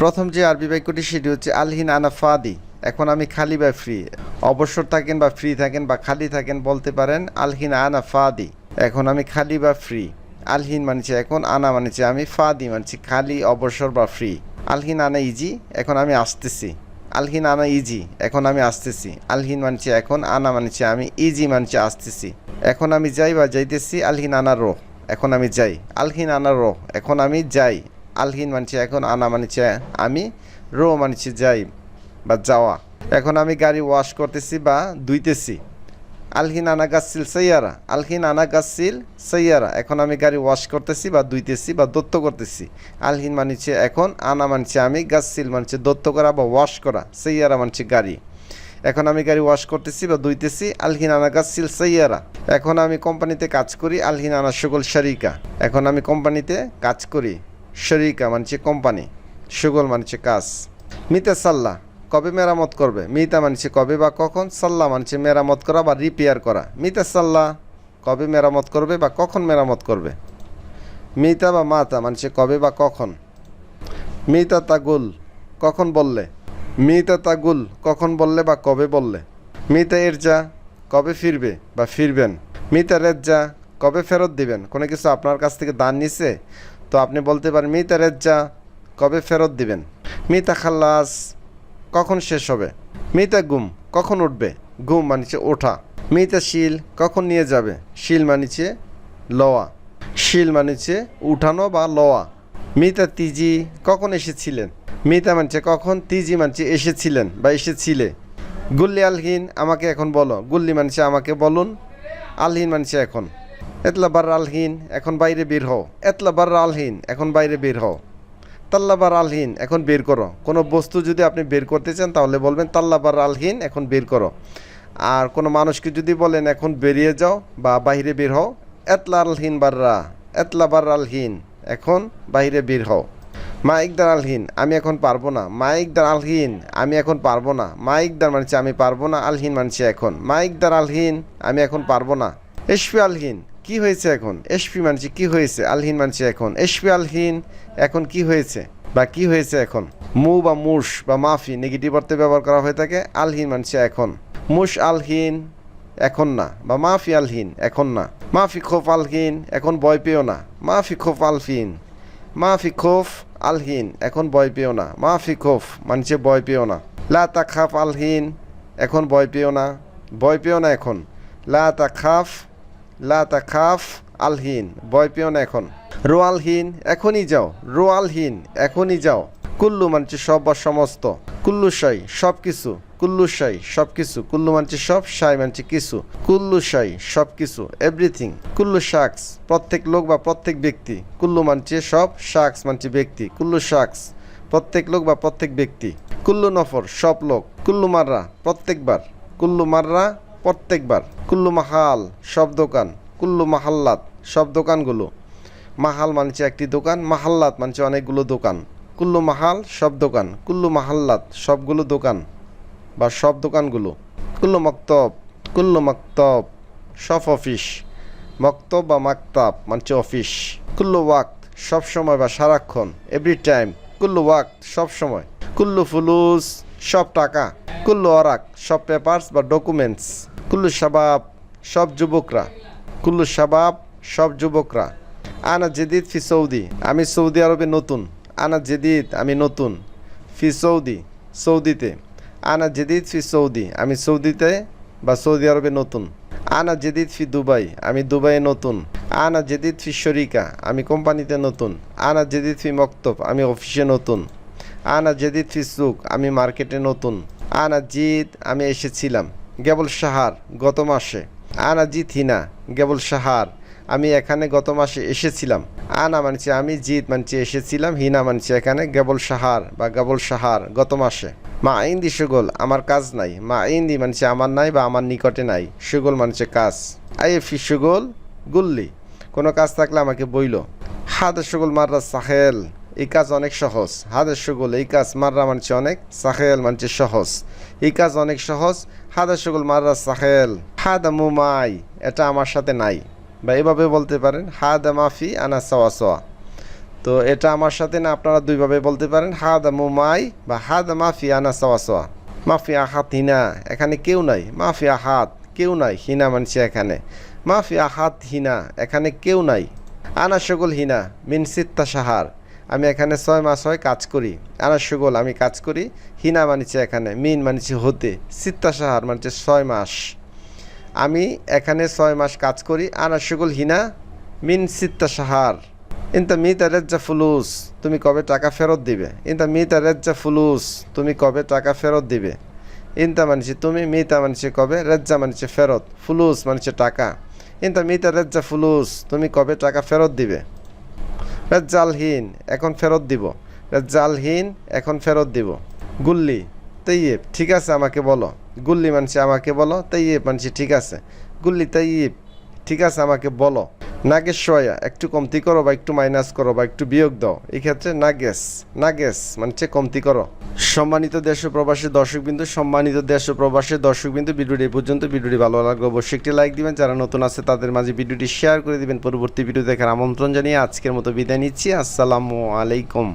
প্রথম যে আরবি বাক্যটি, সেটি হচ্ছে, আলহিন আনা ফাদি। এখন আমি খালি বা ফ্রি। অবসর থাকেন বা ফ্রি থাকেন বা খালি থাকেন বলতে পারেন, আলহিন আনা ফাদি। এখন আমি খালি বা ফ্রি। আলহিন মানছি এখন আনা মানছি আমি ফাদি মানছি খালি, অবসর বা ফ্রি। আলহিন আনা ইজি? এখন আমি আসতেছি। আলহিন আনা ইজি? এখন আমি আসতেছি। আলহিন মানছি এখন আনা মানছি আমি ইজি মানছি আসতেছি। এখন আমি যাই বা যাইতেছি, আলহিন আনা রো। এখন আমি যাই। আলহিন আনা রো। এখন আমি যাই। আলহিন মানছি, এখন আনা মানছি, আমি রো মানছি যাই বা যাওয়া। এখন আমি গাড়ি ওয়াশ করতেছি বা ধুইতেছি। আলহিন আনা গাছিল সৈয়ারা, আলহিন আনা গাছিল সৈয়ারা। এখন আমি গাড়ি ওয়াশ করতেছি বা ধুইতেছি বা দত্ত করতেছি। আলহিন মানছে, এখন আনা মানছে, আমি গাছিল মানছে, দত্ত করা বা ওয়াশ করা, সৈয়ারা মানছে গাড়ি। এখন আমি গাড়ি ওয়াশ করতেছি বা ধুইতেছি, আলহিন আনা গাছিল সৈয়ারা। এখন আমি কোম্পানিতে কাজ করি, আলহিন আনা সকল শরিকা। এখন আমি কোম্পানিতে কাজ করি। শরিকা মানছে কোম্পানি, সুগল মানছে কাজ। মিতে সাল্লাহ কবে মেরামত করবে? মিতা মানছে কবে বা কখন? সাল্লাহ মানছে মেরামত করা বা রিপেয়ার করা। মিতা সাল্লাহ কবে মেরামত করবে বা কখন মেরামত করবে? মিতা বা মাতা মানছে কবে বা কখন? মিতা তাগুল কখন বললে? মিতা তাগুল কখন বললে বা কবে বললে? মিতা এরজা কবে ফিরবে বা ফিরবেন? মিতা রেজ্জা, কবে ফেরত দিবেন? কোনো কিছু আপনার কাছ থেকে দান নিছে? তো আপনি বলতে পারেন, মিতা রেজ্জা, কবে ফেরত দিবেন? মিতা খাল্লাস কখন শেষ হবে? মিতা গুম, কখন উঠবে? গুম মানিছে ওঠা। মিতা শিল, কখন নিয়ে যাবে? শিল মানিছে লওয়া। শিল মানিছে উঠানো বা লওয়া। মিতা তিজি, কখন এসেছিলেন? মিতা মানছে কখন? তিজি মানছে এসেছিলেন বা এসেছিলে। গুল্লি আলহিন, আমাকে এখন বলো। গুল্লি মানছে আমাকে বলুন। আলহিন মানছে এখন। এতলা বার আলহিন, এখন বাইরে বের হও। এতলা বার আলহিন, এখন বাইরে বের হও। তাল্লাবার আলহিন, এখন বের করো। কোনো বস্তু যদি আপনি বের করতে চান, তাহলে বলবেন তাল্লাবার আলহিন, এখন বের করো। আর কোনো মানুষকে যদি বলেন, এখন বেরিয়ে যাও বা বাইরে বের হও, এতলা আলহিন বাররা, এতলা বার আলহিন, এখন বাইরে বের হও। মা ইকদার আলহিন, আমি এখন পারব না। মা ইকদার আলহিন, আমি এখন পারব না। মা ইকদার মানছে, আমি পারব না, আলহীন মানছে এখন। মা ইকদার আলহিন, আমি এখন পারব না। এসপি আলহিন কি হয়েছে এখন? এসপি মানছি, কি হয়েছে? আলহিন মানছি এখন। এসপি আলহিন, এখন কি হয়েছে? বা কি হয়েছে এখন? মু বা মুশ বা মাফি নেগেটিভ অর্থে ব্যবহার করা হয়ে থাকে, আলহিন মানছি এখন। মুশ আলহিন, এখন না। বা মাফি, আলহিন, এখন না। মাফি, খোফ, আলহিন, এখন ভয় পেও না। মাফি, খোফ আলফিন মাফি, খোফ, আলহিন, এখন ভয় পেও না। মাফি, খোফ, মানছে ভয় পেও না। লা, তা, খাফ, আলহিন, এখন ভয় পেও না। ভয় পেও না এখন। লা, তা, খাফ লা তা খাফ আলহিন ভয় পেও না এখন। রোয়ালহীন এখনই যাও। রোয়ালহীন এখনই যাও। কুল্লু মানছে সব বা সমস্ত। কুল্লু সাই, সব কিছু। কুল্লু সাই, সব কিছু। কুল্লু মানছে সব, সাই মানছে কিছু। কুল্লু সাই, সব কিছু। এভরিথিং। কুল্লু শাকস প্রত্যেক লোক বা প্রত্যেক ব্যক্তি। কুল্লু মানছে সব শাকস মানছে ব্যক্তি। কুল্লু শাকস প্রত্যেক লোক বা প্রত্যেক ব্যক্তি। কুল্লু নফর, সব লোক। কুল্লু মাররা, প্রত্যেকবার। কুল্লু মাররা প্রত্যেকবার। কুল্লু মাহাল, সব দোকান। কুল্লু মাহাল্লাত, সব দোকানগুলো। মাহাল মানছে একটি দোকান, মাহাল্লাত মানছে অনেকগুলো দোকান। কুল্লু মাহাল, সব দোকান। কুল্লু মাহাল্লাত, সবগুলো দোকান বা সব দোকানগুলো। কুল্লু মক্তব কুল্লু মক্তব, সব অফিস। মক্তব বা মাকতাব মানছে অফিস। কুল্লু ওয়াক্ত, সব সময় বা সারাক্ষণ, এভরি টাইম। কুল্লু ওয়াক্ত, সব সময়। কুল্লু ফুলুস, সব টাকা। কুল্লু অরাক, সব পেপারস বা ডকুমেন্টস। কুল্লু শাবাব, সব যুবকরা। কুল্লু শাবাব, সব যুবকরা। আনা জেদিদ ফি সৌদি, আমি সৌদি আরবে নতুন। আনা জেদিদ, আমি নতুন। ফি সৌদি, সৌদিতে। আনা জেদিদ ফি সৌদি, আমি সৌদিতে বা সৌদি আরবে নতুন। আনা জেদিদ ফি দুবাই, আমি দুবাইয়ে নতুন। আনা জেদিদ ফি শরিকা, আমি কোম্পানিতে নতুন। আনা জেদিদ ফি মক্তব, আমি অফিসে নতুন। আনা জেদিদ ফি সুক আমি মার্কেটে নতুন। আনা জিদ, আমি এসেছিলাম। কেবল সাহার গত মাসে। আনা জিত হিনা কেবল সাহার। আমি এখানে গত মাসে এসেছিলাম। আনা মানছি আমি, জিত মানছি এসেছিলাম হিনা মানছি এখানে কেবল সাহার বা কেবল সাহার গত মাসে। মা ইন্দি সুগল, আমার কাজ নাই। মা ইন্দি মানছে আমার নাই বা আমার নিকটে নাই। সুগল মানছে কাজ। আই ফি সুগল, গুল্লি। কোনো কাজ থাকলে আমাকে বইল। হাদের সুগল মাররা সাহেল এই কাজ অনেক সহজ। হাদের সুগল এই কাজ মাররা মানছে অনেক সাহেল মানছে সহজ। এই কাজ অনেক সহজ, হাদের সুগল মাররা সাহেল হাদা মুমাই, এটা আমার সাথে নাই। বা এভাবে বলতে পারেন, হাদা মাফি আনা সাওয়া সোয়া তো এটা আমার সাথে না, আপনারা দুইভাবে বলতে পারেন, হাদা মুমাই বা হাদা মাফিয়া আনা সওয়া সওয়া। মাফিয়া হাত হিনা, এখানে কেউ নাই। মাফিয়া হাত কেউ নাই, হিনা মানছে এখানে। মাফিয়া হাত হিনা, এখানে কেউ নাই। আনা সগল হিনা, মিন সিত্তা সাহার। আমি এখানে ছয় মাস হয় কাজ করি। আনা সগল আমি কাজ করি। হিনা মানিছে এখানে, মিন মানিছে হতে সিত্তা সাহার মানছে ছয় মাস। আমি এখানে ছয় মাস কাজ করি। আনা সগল হিনা, মিন সিত্তা সাহার ইনতা মিতা রেজ্জা ফুলুস, তুমি কবে টাকা ফেরত দিবে? ইনতা মিতা রেজ্জা ফুলুস, তুমি কবে টাকা ফেরত দিবে? ইনতা মানছি তুমি, মিতা মানছি কবে? রেজ্জা মানছে ফেরত, ফুলুস মানছে টাকা। ইনতা মিতা রেজ্জা ফুলুস, তুমি কবে টাকা ফেরত দিবে? রেজ্জালহীন, এখন ফেরত দিব। রেজ্জালহীন, এখন ফেরত দিব। গুল্লি, তৈয়েব, ঠিক আছে, আমাকে বলো। গুল্লি মানছি, আমাকে বলো। তৈয়েব মানছি, ঠিক আছে। গুল্লি, তৈয়েব, ঠিক আছে, আমাকে বলো। নাগেস সয়া একটু কমতি করো বা একটু মাইনাস করো বা একটু বিয়োগ দাও। এই ক্ষেত্রে নাগেস মানে হচ্ছে কমতি করো। সম্মানিত দেশ প্রবাসী দর্শকবিন্দু সম্মানিত দেশ প্রবাসী দর্শকবিন্দু ভিডিওটি পর্যন্ত, ভিডিওটি ভালো লাগলে অবশ্যই একটি লাইক দিবেন। যারা নতুন আছে, তাদের মাঝে ভিডিওটি শেয়ার করে দিবেন। পরবর্তী ভিডিও দেখার আমন্ত্রণ জানিয়ে আজকের মতো বিদায় নিচ্ছি। আসসালামু আলাইকুম।